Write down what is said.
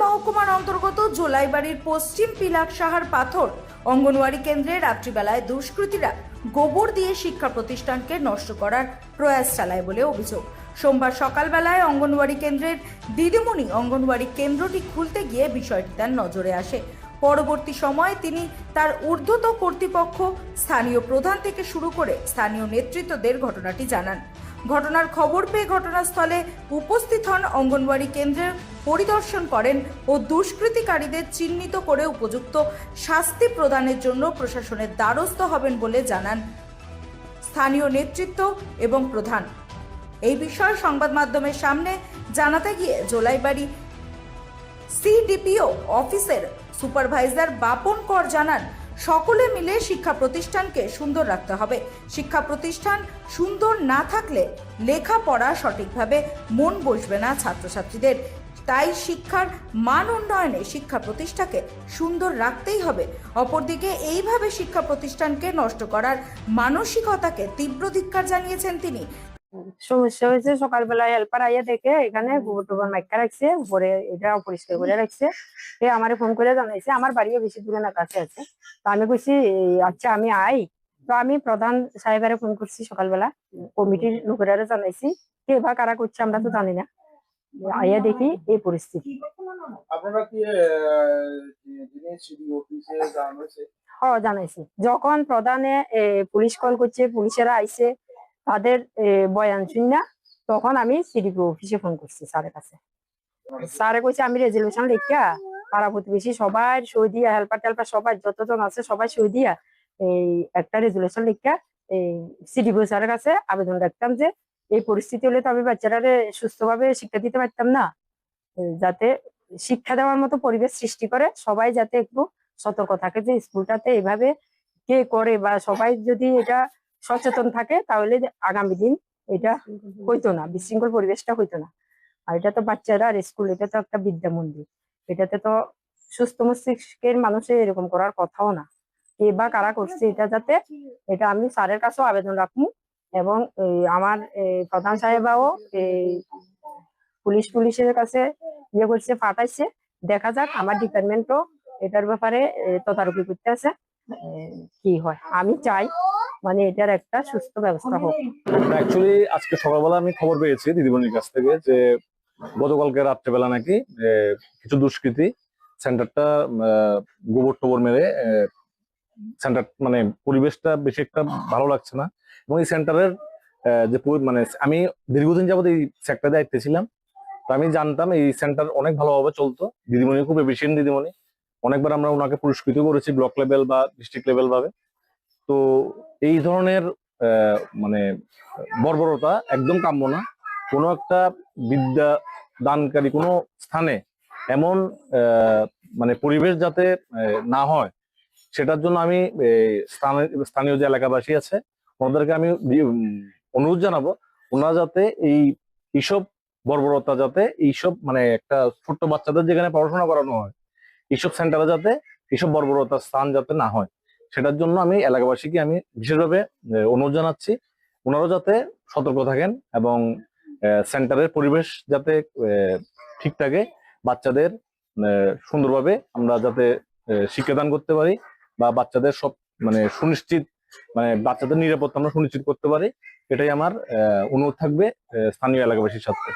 মহকুমার অন্তর্গত জোলাইবাড়ির পশ্চিম পিলাক সাহার পাথর অঙ্গনওয়াড়ি কেন্দ্রে রাত্রিবেলায় দুষ্কৃতীরা গোবর দিয়ে শিক্ষা প্রতিষ্ঠানকে নষ্ট করার প্রয়াস চালায় বলে অভিযোগ। সোমবার সকালবেলায় অঙ্গনওয়াড়ি কেন্দ্রের দিদিমণি অঙ্গনওয়াড়ি কেন্দ্রটি খুলতে গিয়ে বিষয়টি তার নজরে আসে। পরবর্তী সময়ে তিনি তার ঊর্ধ্বত কর্তৃপক্ষ, স্থানীয় প্রধান থেকে শুরু করে স্থানীয় নেতৃত্বদের ঘটনাটি জানান। ঘটনার খবর পেয়ে ঘটনাস্থলে উপস্থিত হন অঙ্গনওয়াড়ি কেন্দ্রের পরিদর্শন করেন ও দুষ্কৃতিকারীদের চিহ্নিত করে উপযুক্ত শাস্তি প্রদানের জন্য প্রশাসনের দ্বারস্থ হবেন বলে জানান স্থানীয় নেতৃত্ব এবং প্রধান। এই বিষয়ে সংবাদ মাধ্যমের সামনে জানাতে গিয়ে জোলাইবাড়ি সিডিপিও অফিসের সুপারভাইজার বাপন কর জানান, সকলে মিলে শিক্ষা প্রতিষ্ঠানকে সুন্দর রাখতে হবে। শিক্ষা প্রতিষ্ঠান সুন্দর না থাকলে লেখাপড়া সঠিকভাবে মন বসবে না ছাত্রছাত্রীদের। তাই শিক্ষার মান উন্নয়নে শিক্ষা প্রতিষ্ঠাকে সুন্দর রাখতেই হবে। অপরদিকে এইভাবে শিক্ষা প্রতিষ্ঠানকে নষ্ট করার মানসিকতাকে তীব্র ধিক্কার জানিয়েছেন তিনি। সমস্যা হয়েছে সকালবেলা হেল্পার আইয়া দেখে এখানে গোবর টোবর মাইকা রাখছে উপরে এটা অপরিষ্কার করে রাখছে। এ আমারে ফোন করে জানাইছে আমার বাড়িও বেশি দূরে না কাছে আছে। তো আমি কইছি আচ্ছা আমি আই। তো আমি প্রধান সাহেবের ফোন করছি সকালবেলা কমিটির লোকেরা জানাইছি কে বা কারা করছে আমরা তো জানি না। আইয়া দেখি এই পরিস্থিতি। আপনারা কি অফিসে হ জানাইছি। যখন প্রধানে পুলিশ কল করছে পুলিশেরা আইছে তাদের বয়ান শুনি না, তখন আমি সিডিপি অফিসে ফোন করছি স্যারের কাছে। স্যারে কইছে, আমি রেজলিউশন লিখা পাড়া প্রতিবেশী সবাই সই দিয়া, হেল্পার টেল্পার সবাই যতজন আছে সবাই সই দিয়া, এই একটা রেজলিউশন লিখা এই সিডিপি স্যারের কাছে আবেদন রাখতাম যে, এই পরিস্থিতি হলে তো আমি বাচ্চারা সুস্থভাবে শিক্ষা দিতে পারতাম না। যাতে শিক্ষা দেওয়ার মতো পরিবেশ সৃষ্টি করে, সবাই যাতে একটু সতর্ক থাকে যে, স্কুলটাতে এভাবে কে করে বা সবাই যদি এটা সচেতন থাকে, তাহলে আগামী দিন এটা হইতো না, বিশৃঙ্খল পরিবেশটা হইতো না। আর এটা তো বাচ্চারা আর স্কুল, এটা তো একটা বিদ্যা মন্দির। এটাতে তো সুস্থ মস্তিষ্কের মানুষের এরকম করার কথাও না। কে বা কারা করছে এটা যাতে এটা আমি স্যারের কাছেও আবেদন রাখব এবং আমার প্রধান সাহেবাও এই পুলিশ পুলিশের কাছে ইয়ে করছে, পাঠাইছে। দেখা যাক, আমার ডিপার্টমেন্টও এটার ব্যাপারে তদারকি করতে আছে। কি হয়, আমি চাই। মানে এটার একটা সুস্থ ব্যবস্থা হোক। অ্যাকচুয়ালি আজকে সকালবেলা আমি খবর পেয়েছি দিদিমণির কাছ থেকে যে গতকালকে রাত্রেবেলা নাকি কিছু দুষ্কৃতী সেন্টারটা গোবর টোবর মেরে সেন্টার মানে পরিবেশটা বেশি একটা ভালো লাগছে না। এবং এই সেন্টারের যে মানে আমি দীর্ঘদিন যাবত এই সেক্টরে দায়িত্বে ছিলাম। তো আমি জানতাম এই সেন্টার অনেক ভালোভাবে চলতো। দিদিমণি খুব এফিসিয়েন্ট দিদিমণি। অনেকবার আমরা ওনাকে পুরস্কৃত করেছি ব্লক লেভেল বা ডিস্ট্রিক্ট লেভেল ভাবে। তো এই ধরনের মানে বর্বরতা একদম কাম্য না। কোনো একটা বিদ্যা দানকারী কোনো স্থানে এমন মানে পরিবেশ যাতে না হয়, সেটার জন্য আমি স্থানে- স্থানীয় যে এলাকাবাসী আছে, ওনাদেরকে আমি অনুরোধ জানাব ওনারা যাতে এই এইসব বর্বরতা যাতে এইসব মানে একটা ছোট্ট বাচ্চাদের যেখানে পড়াশোনা করানো হয়, এইসব সেন্টারে যাতে এইসব বর্বরতার স্থান যাতে না হয়। সেটার জন্য আমি এলাকাবাসীকে আমি বিশেষভাবে অনুরোধ জানাচ্ছি, ওনারাও যাতে সতর্ক থাকেন এবং সেন্টারের পরিবেশ যাতে ঠিক থাকে, বাচ্চাদের সুন্দরভাবে আমরা যাতে শিক্ষাদান করতে পারি বা বাচ্চাদের সব মানে সুনিশ্চিত মানে বাচ্চাদের নিরাপত্তা আমরা সুনিশ্চিত করতে পারি, এটাই আমার অনুরোধ থাকবে স্থানীয় এলাকাবাসীর সাথে।